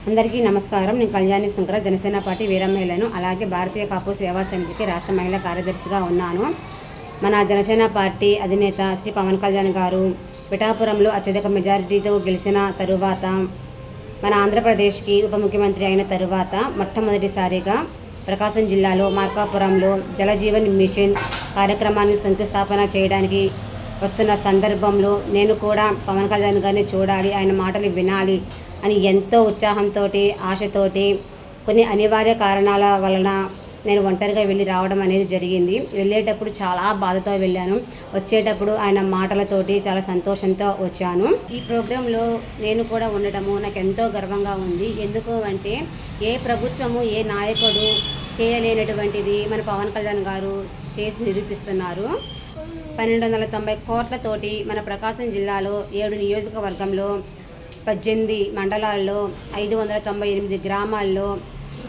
అందరికీ నమస్కారం. నేను కళ్యాణి శంకర జనసేన పార్టీ వీరమహిళను అలాగే భారతీయ కాపు సేవా సమితికి రాష్ట్ర మహిళా కార్యదర్శిగా ఉన్నాను. మన జనసేన పార్టీ అధినేత శ్రీ పవన్ కళ్యాణ్ గారు పిఠాపురంలో అత్యధిక మెజారిటీతో గెలిచిన తరువాత మన ఆంధ్రప్రదేశ్కి ఉప ముఖ్యమంత్రి అయిన తరువాత మొట్టమొదటిసారిగా ప్రకాశం జిల్లాలో మార్కాపురంలో జలజీవన్ మిషన్ కార్యక్రమాన్ని శంకుస్థాపన చేయడానికి వస్తున్న సందర్భంలో నేను కూడా పవన్ కళ్యాణ్ గారిని చూడాలి ఆయన మాటలు వినాలి అని ఎంతో ఉత్సాహంతో ఆశతోటి కొన్ని అనివార్య కారణాల వలన నేను ఒంటరిగా వెళ్ళి రావడం అనేది జరిగింది. వెళ్ళేటప్పుడు చాలా బాధతో వెళ్ళాను. వచ్చేటప్పుడు ఆయన మాటలతోటి చాలా సంతోషంతో వచ్చాను. ఈ ప్రోగ్రాంలో నేను కూడా ఉండటము నాకు ఎంతో గర్వంగా ఉంది. ఎందుకు అంటే ఏ ప్రభుత్వము ఏ నాయకుడు చేయలేనటువంటిది మన పవన్ కళ్యాణ్ గారు చేసి నిరూపిస్తున్నారు. పన్నెండు వందల తొంభై కోట్లతోటి మన ప్రకాశం జిల్లాలో ఏడు నియోజకవర్గంలో పద్దెనిమిది మండలాల్లో ఐదు వందల తొంభై ఎనిమిది గ్రామాల్లో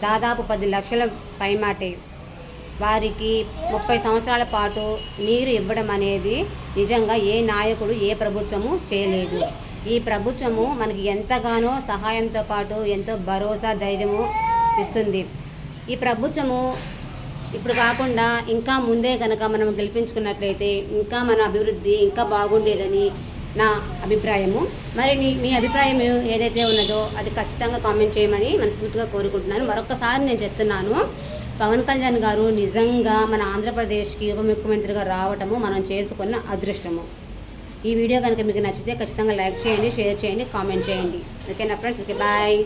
దాదాపు పది లక్షల పైమాటే. వారికి ముప్పై సంవత్సరాల పాటు నీరు ఇవ్వడం అనేది నిజంగా ఏ నాయకుడు ఏ ప్రభుత్వము చేయలేదు. ఈ ప్రభుత్వము మనకి ఎంతగానో సహాయంతో పాటు ఎంతో భరోసా ధైర్యము ఇస్తుంది. ఈ ప్రభుత్వము ఇప్పుడు కాకుండా ఇంకా ముందే కనుక మనం గెలిపించుకున్నట్లయితే ఇంకా మన అభివృద్ధి ఇంకా బాగుండేదని నా అభిప్రాయము. మరి నీ మీ అభిప్రాయం ఏదైతే ఉన్నదో అది ఖచ్చితంగా కామెంట్ చేయమని మనస్ఫూర్తిగా కోరుకుంటున్నాను. మరొకసారి నేను చెప్తున్నాను పవన్ కళ్యాణ్ గారు నిజంగా మన ఆంధ్రప్రదేశ్కి ఉప ముఖ్యమంత్రిగా రావటము మనం చేసుకున్న అదృష్టము. ఈ వీడియో కనుక మీకు నచ్చితే ఖచ్చితంగా లైక్ చేయండి షేర్ చేయండి కామెంట్ చేయండి. ఓకేనా ఫ్రెండ్స్? Okay bye.